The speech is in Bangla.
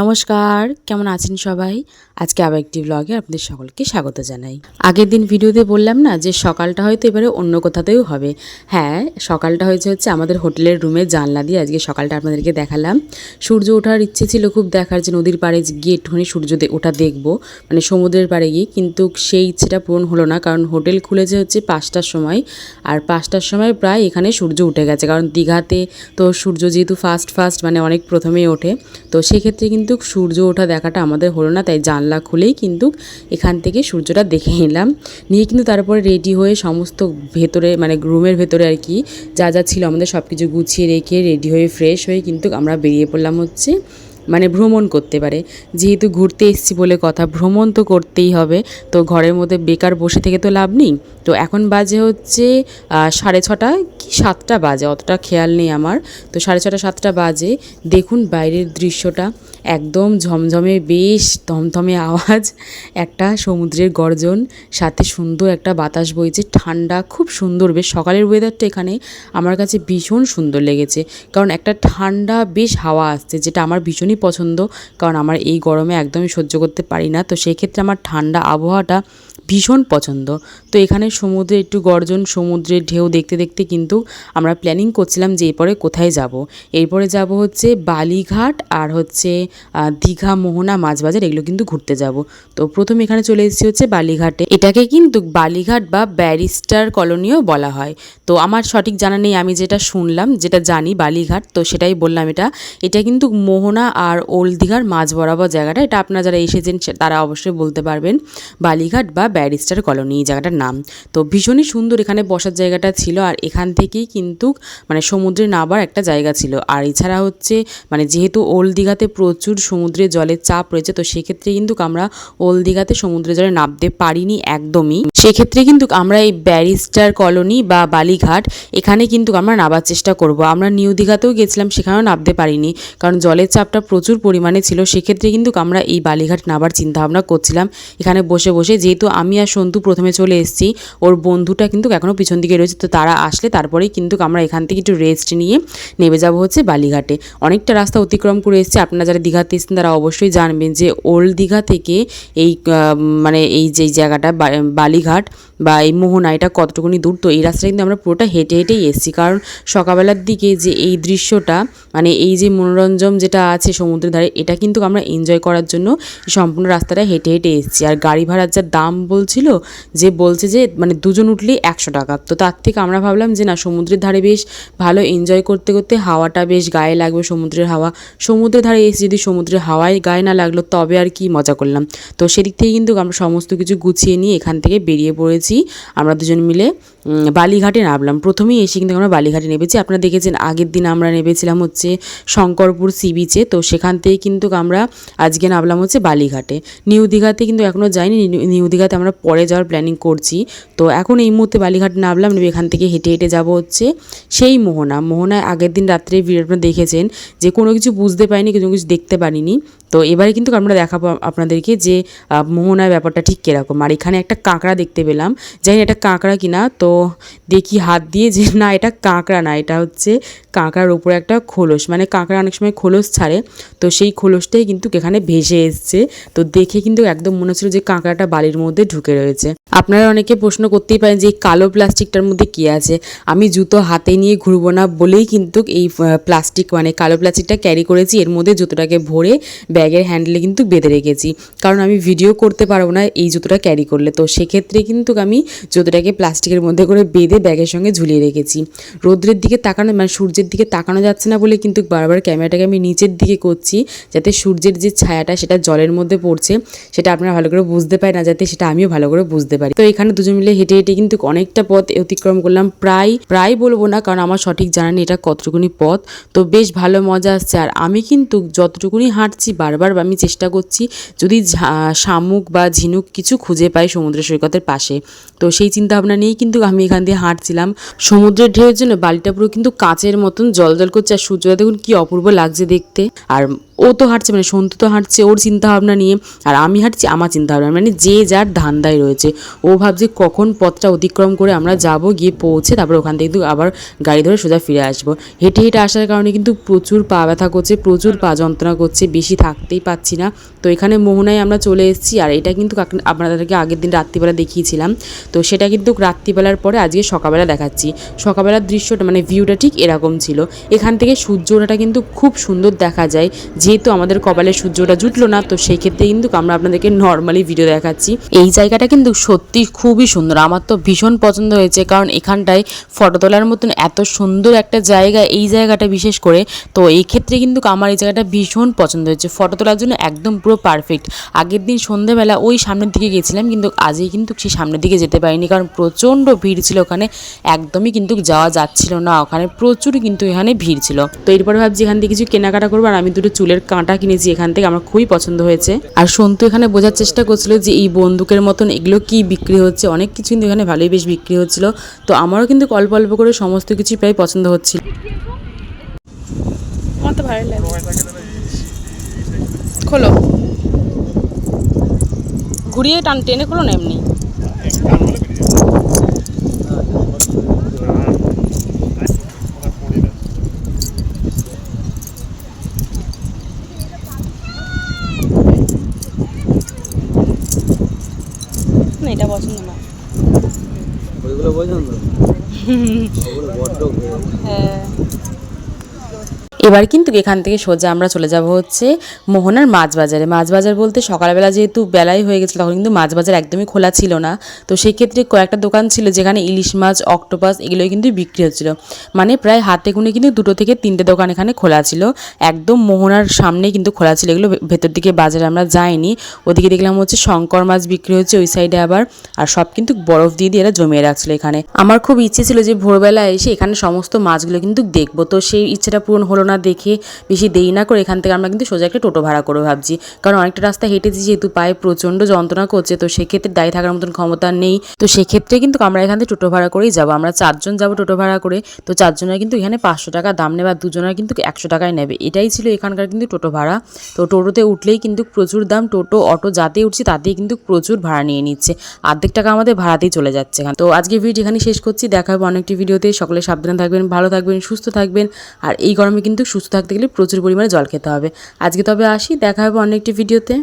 নমস্কার, কেমন আছেন সবাই? আজকে আবার একটি ব্লগে আপনাদের সকলকে স্বাগত জানাই। আগের দিন ভিডিওতে বললাম না যে সকালটা হয়তো এবারে অন্য কোথাতেও হবে। হ্যাঁ সকালটা হয়েছে হচ্ছে আমাদের হোটেলের রুমে জানলা দিয়ে আজকে সকালটা আপনাদেরকে দেখালাম। সূর্য ওঠার ইচ্ছে ছিল খুব দেখার যে নদীর পাড়ে গিয়ে একটুখানি সূর্য ওঠা দেখব মানে সমুদ্রের পাড়ে গিয়ে, কিন্তু সেই ইচ্ছেটা পূরণ হলো না, কারণ হোটেল খুলেছে হচ্ছে পাঁচটার সময়, আর পাঁচটার সময় প্রায় এখানে সূর্য উঠে গেছে, কারণ দীঘাতে তো সূর্য যেহেতু ফার্স্ট ফার্স্ট মানে অনেক প্রথমেই ওঠে, তো সেক্ষেত্রে কিন্তু সূর্য ওঠা দেখাটা আমাদের হলো না, তাই জানলা খুলেই কিন্তু এখান থেকে সূর্যটা দেখে নিলাম। নিয়ে কিন্তু তারপরে রেডি হয়ে সমস্ত ভেতরে মানে রুমের ভেতরে আর কি যা যা ছিল আমাদের সব কিছু গুছিয়ে রেখে রেডি হয়ে ফ্রেশ হয়ে কিন্তু আমরা বেরিয়ে পড়লাম হচ্ছে। মানে ভ্রমণ করতে পারে। যেহেতু ঘুরতে এসেছি বলে কথা, ভ্রমণ তো করতেই হবে। তো ঘরের মধ্যে বেকার বসে থেকে তো লাভ নেই। তো এখন বাজে হচ্ছে সাড়ে ছটা কি সাতটা বাজে, অতটা খেয়াল নেই আমার। তো সাড়ে ছটা, সাতটা বাজে। দেখুন বাইরের দৃশ্যটা, একদম ঝমঝমে, বেশ থমথমে আওয়াজ। একটা সমুদ্রের গর্জন, সাথে সুন্দর একটা বাতাস বইছে, ঠান্ডা, খুব সুন্দর। বেশ সকালের ওয়েদারটা এখানে আমার কাছে ভীষণ সুন্দর লেগেছে। কারণ একটা ঠান্ডা, বেশ হাওয়া আসছে, যেটা আমার ভীষণই পছন্দ। কারণ আমার এই গরমে একদমই সহ্য করতে পারি না। তো সেক্ষেত্রে আমার ঠান্ডা আবহাওয়াটা ভীষণ পছন্দ। তো এখানে সমুদ্রে একটু গর্জন, সমুদ্রের ঢেউ দেখতে দেখতে কিন্তু আমরা প্ল্যানিং করছিলাম যে এরপরে কোথায় যাব। এরপরে যাব হচ্ছে বালিঘাট আর হচ্ছে দীঘা, মোহনা মাছ বাজার এগুলো কিন্তু ঘুরতে যাব। তো প্রথম এখানে চলে এসেছি হচ্ছে বালিঘাটে। এটাকে কিন্তু বালিঘাট বা ব্যারিস্টার কলোনিও বলা হয়। তো আমার সঠিক জানা নেই, আমি যেটা শুনলাম, যেটা জানি বালিঘাট, তো সেটাই বললাম এটা। এটা কিন্তু মোহনা আর ওল্ড দীঘার মাঝ বরাবর জায়গাটা। এটা আপনারা যারা এসেছেন তারা অবশ্যই বলতে পারবেন। বালিঘাট বা ব্যারিস্টার কলোনি, এই জায়গাটার নাম। তো ভীষণই সুন্দর এখানে বসার জায়গাটা ছিল আর এখান থেকেই কিন্তু মানে সমুদ্রে নাবার একটা জায়গা ছিল। আর এছাড়া হচ্ছে মানে যেহেতু ওল্ড দীঘাতে প্রচুর সমুদ্রের জলের চাপ রয়েছে, তো সেক্ষেত্রে কিন্তু আমরা ওল্ড দীঘাতে সমুদ্রের জলে নামতে পারিনি একদমই। সেক্ষেত্রে কিন্তু আমরা এই ব্যারিস্টার কলোনি বা বালিঘাট এখানে কিন্তু আমরা নাবার চেষ্টা করব। আমরা নিউ দীঘাতেও গেছিলাম, সেখানেও নামতে পারিনি। কারণ জলের চাপটা প্রচুর পরিমাণে ছিল, সেক্ষেত্রে কিন্তু আমরা এই বালিঘাট নাবার চিন্তাভাবনা করছিলাম। এখানে বসে বসে যেহেতু আমি আর সন্তু প্রথমে চলে এসেছি। ওর বন্ধুটা কিন্তু এখনও পিছন দিকে রয়েছে, তো তারা আসলে তারপরেই কিন্তু আমরা এখান থেকে একটু রেস্ট নিয়ে নেমে যাব হচ্ছে বালিঘাটে। অনেকটা রাস্তা অতিক্রম করে এসেছি। আপনারা যারা দীঘাতে এসেছেন, তারা অবশ্যই জানবেন যে ওল্ড দীঘা থেকে এই মানে এই যে জায়গাটা বালিঘাট বা এই মোহনা, এটা কতটুকুনি দূর? তো এই রাস্তাটা কিন্তু আমরা পুরোটা হেঁটে হেঁটেই এসেছি। কারণ সকালবেলার দিকে যে এই দৃশ্যটা মানে এই যে মনোরঞ্জন যেটা আছে সমুদ্রের ধারে, এটা কিন্তু আমরা এনজয় করার জন্য সম্পূর্ণ রাস্তাটা হেঁটে হেঁটে এসেছি। আর গাড়ি ভাড়ার যা দাম বলছিল যে বলছে যে মানে দুজন উঠলেই একশো টাকা। তো তার থেকে আমরা ভাবলাম যে না, সমুদ্রের ধারে বেশ ভালো এনজয় করতে করতে হাওয়াটা বেশ গায়ে লাগবে সমুদ্রের হাওয়া। সমুদ্রের ধারে এসে যদি সমুদ্রের হাওয়ায় গায়ে না লাগল, তবে আর কি মজা করলাম। তো সেদিক থেকে কিন্তু আমরা সমস্ত কিছু গুছিয়ে নিয়ে এখান থেকে বেরিয়ে পড়েছি। আমরা দুজন মিলে বালিঘাটে নামলাম। প্রথমেই এসে কিন্তু আমরা বালিঘাটে নেমেছি। আপনারা দেখেছেন আগের দিন আমরা নেমেছিলাম হচ্ছে শঙ্করপুর সি বিচে তো সেখান থেকে কিন্তু আমরা আজকে নামলাম হচ্ছে বালিঘাটে। নিউ দীঘাতে কিন্তু এখনও যাইনি। নিউ- দীঘাতে আমরা পরে যাওয়ার প্ল্যানিং করছি। তো এখন এই মুহূর্তে বালিঘাট নামলাম নেবে এখান থেকে হেঁটে হেঁটে যাব হচ্ছে সেই মোহনা। মোহনায় আগের দিন রাত্রে ভিডিও আপনারা দেখেছেন যে কোনো কিছু বুঝতে পারিনি, কোনো কিছু দেখতে পারিনি। তো এবারে কিন্তু আমরা দেখাবো আপনাদেরকে যে মোহনার ব্যাপারটা ঠিক কীরকম। আর এখানে একটা কাঁকড়া দেখতে পেলাম। জানি এটা কাঁকড়া কিনা, তো দেখি হাত দিয়ে যে না, এটা কাঁকড়া না, এটা হচ্ছে কাঁকড়ার উপরে একটা খোলস। মানে কাঁকড়া অনেক সময় খোলস ছাড়ে, তো সেই খোলসটাই কিন্তু এখানে ভেসে এসছে। তো দেখে কিন্তু একদম মনে হচ্ছিল যে কাঁকড়াটা বালির মধ্যে ঢুকে রয়েছে। আপনারা অনেকে প্রশ্ন করতেই পারেন যে কালো প্লাস্টিকটার মধ্যে কী আছে? আমি জুতো হাতে নিয়ে ঘুরবো না বলেই কিন্তু এই প্লাস্টিক মানে কালো প্লাস্টিকটা ক্যারি করেছি। এর মধ্যে জুতোটাকে ভরে ব্যাগের হ্যান্ডেলে কিন্তু বেঁধে রেখেছি। কারণ আমি ভিডিও করতে পারব না এই জুতোটা ক্যারি করলে। তো সেক্ষেত্রে কিন্তু আমি জুতোটাকে প্লাস্টিকের মধ্যে করে বেঁধে ব্যাগের সঙ্গে ঝুলিয়ে রেখেছি। রোদ্রের দিকে তাকানো মানে সূর্যের দিকে তাকানো যাচ্ছে না বলে কিন্তু বারবার ক্যামেরাটাকে আমি নিচের দিকে করছি, যাতে সূর্যের যে ছায়াটা সেটা জলের মধ্যে পড়ছে, সেটা আপনারা ভালো করে বুঝতে পারেন, না যাতে সেটা আমিও ভালো করে বুঝতে পারি। তো এখানে দুজন মিলে হেঁটে হেঁটে কিন্তু অনেকটা পথ অতিক্রম করলাম। প্রায় প্রায় বলব না, কারণ আমার সঠিক জানা নেই এটা কতটুকুনি পথ। তো বেশ ভালো মজা আসছে। আর আমি কিন্তু যতটুকুনি হাঁটছি বারবার আমি চেষ্টা করছি যদি শামুক বা ঝিনুক কিছু খুঁজে পাই সমুদ্র সৈকতের পাশে। তো সেই চিন্তাভাবনা নিয়েই কিন্তু আমি এখান দিয়ে হাঁটছিলাম। সমুদ্রের ঢেউয়ের জন্য বালিটা পুরো কিন্তু কাঁচের মতন জল জল করছে। আর সূর্যটা দেখুন কী অপূর্ব লাগছে দেখতে। আর ও তো হাঁটছে মানে সন্তু তো হাঁটছে, ওর চিন্তা ভাবনা নিয়ে। আর আমি হাঁটছি, আমার চিন্তা ভাবনা মানে যে যার ধান্দায় রয়েছে। ও ভাবছে কখন পথটা অতিক্রম করে আমরা যাব, গিয়ে পৌঁছে তারপর ওখান থেকে কিন্তু আবার গাড়ি ধরে সোজা ফিরে আসব। হেঁটে হেঁটে আসার কারণে কিন্তু প্রচুর পা ব্যথা করছে, প্রচুর পা যন্ত্রণা করছে, বেশি থাকতেই পাচ্ছি না। তো এখানে মোহনায় আমরা চলে এসেছি, আর এটা কিন্তু আপনাদেরকে আগের দিন রাত্রিবেলা দেখিয়েছিলাম। তো সেটা কিন্তু রাত্রিবেলার পরে আজকে সকালবেলা দেখাচ্ছি। সকালবেলার দৃশ্যটা মানে ভিউটা ঠিক এরকম ছিল। এখান থেকে সূর্য ওঠাটা কিন্তু খুব সুন্দর দেখা যায়। যেহেতু আমাদের কপালে সূর্যটা জুটলো না, তো সেই ক্ষেত্রে কিন্তু আমরা আপনাদেরকে নর্মালি ভিডিও দেখাচ্ছি। এই জায়গাটা কিন্তু সত্যি খুবই সুন্দর। আমার তো ভীষণ পছন্দ হয়েছে, কারণ এখানটায় ফটো তোলার মতন এত সুন্দর একটা জায়গা, এই জায়গাটা বিশেষ করে। তো এই ক্ষেত্রে কিন্তু আমার এই জায়গাটা ভীষণ পছন্দ হয়েছে। ফটো তোলার জন্য একদম পুরো পারফেক্ট আগের দিন সন্ধেবেলা ওই সামনের দিকে গেছিলাম, কিন্তু আজই কিন্তু সেই সামনের দিকে যেতে পারিনি, কারণ প্রচণ্ড ভিড় ছিল ওখানে। একদমই কিন্তু যাওয়া যাচ্ছিল না, ওখানে প্রচুর কিন্তু এখানে ভিড় ছিল। তো এরপরে ভাবছি এখান থেকে কিছু কেনাকাটা করব, আর আমি দুটো চুলের কাঁটা কিনেছি এখান থেকে আমার খুবই পছন্দ হয়েছে। আর সন্তু এখানে বোঝার চেষ্টা করছিল যে এই বন্দুকের মতন এগুলো কি বিক্রি হচ্ছে। অনেক কিছু কিন্তু এখানে ভালোই বেশ বিক্রি হচ্ছিল। তো আমারও কিন্তু অল্প অল্প করে সমস্ত কিছু প্রায় পছন্দ হচ্ছিল। আমার তো খোলো। ঘুরিয়ে টান টেনে খোলো না এমনি না এটা পছন্দ না ওইগুলো পছন্দ ওগুলো বড় হ্যাঁ। এবার কিন্তু এখান থেকে সোজা আমরা চলে যাব হচ্ছে মোহনার মাছ বাজারে মাছ বাজার বলতে সকালবেলা যেহেতু বেলায় হয়ে গেছিল, তখন কিন্তু মাছ বাজার একদমই খোলা ছিল না। তো সেই ক্ষেত্রে কয়েকটা দোকান ছিল যেখানে ইলিশ মাছ, অক্টোপাস এগুলোই কিন্তু বিক্রি হচ্ছিল। মানে প্রায় হাতে গুনে কিন্তু দুটো থেকে তিনটে দোকান এখানে খোলা ছিল। একদম মোহনার সামনে কিন্তু খোলা ছিল, এগুলো ভেতর দিকে বাজারে আমরা যাইনি। ওদিকে দেখলাম হচ্ছে শঙ্কর মাছ বিক্রি হচ্ছে ওই সাইডে আবার, আর সব কিন্তু বরফ দিয়ে দিয়ে এরা জমিয়ে রাখছিল এখানে। আমার খুব ইচ্ছে ছিল যে ভোরবেলা এসে এখানে সমস্ত মাছগুলো কিন্তু দেখব। তো সেই ইচ্ছেটা পূরণ হলো না দেখে বেশি দেরি না করে এখান থেকে আমরা কিন্তু সোজা একটা টোটো ভাড়া করে ভাবছি। কারণ অনেকটা রাস্তা হেঁটেছি যেহেতু পায়ে প্রচণ্ড যন্ত্রণা করছে, তো সেক্ষেত্রে দায়ী থাকার মতন ক্ষমতা নেই। তো সেক্ষেত্রে কিন্তু আমরা এখান থেকে টোটো ভাড়া করেই যাব। আমরা চারজন যাব টোটো ভাড়া করে। তো চারজনের কিন্তু এখানে পাঁচশো টাকা দাম নেবে আর দুজনের কিন্তু একশো টাকায় নেবে। এটাই ছিল এখানকার কিন্তু টোটো ভাড়া। তো টোটোতে উঠলেই কিন্তু প্রচুর দাম। টোটো, অটো যাতে উঠছি তাতেই কিন্তু প্রচুর ভাড়া নিয়ে নিচ্ছে। অর্ধেক টাকা আমাদের ভাড়াতেই চলে যাচ্ছে। তো আজকে ভিডিও এখানে শেষ করছি। দেখা হবে অনেকটি ভিডিওতে। সকলে সাবধানে থাকবেন, ভালো থাকবেন, সুস্থ থাকবেন। আর এই গরমে কিন্তু সুস্থ থাকতে গেলে প্রচুর পরিমাণে জল খেতে হবে। আজকে তবে আসি, দেখা হবে অন্য একটি ভিডিওতে।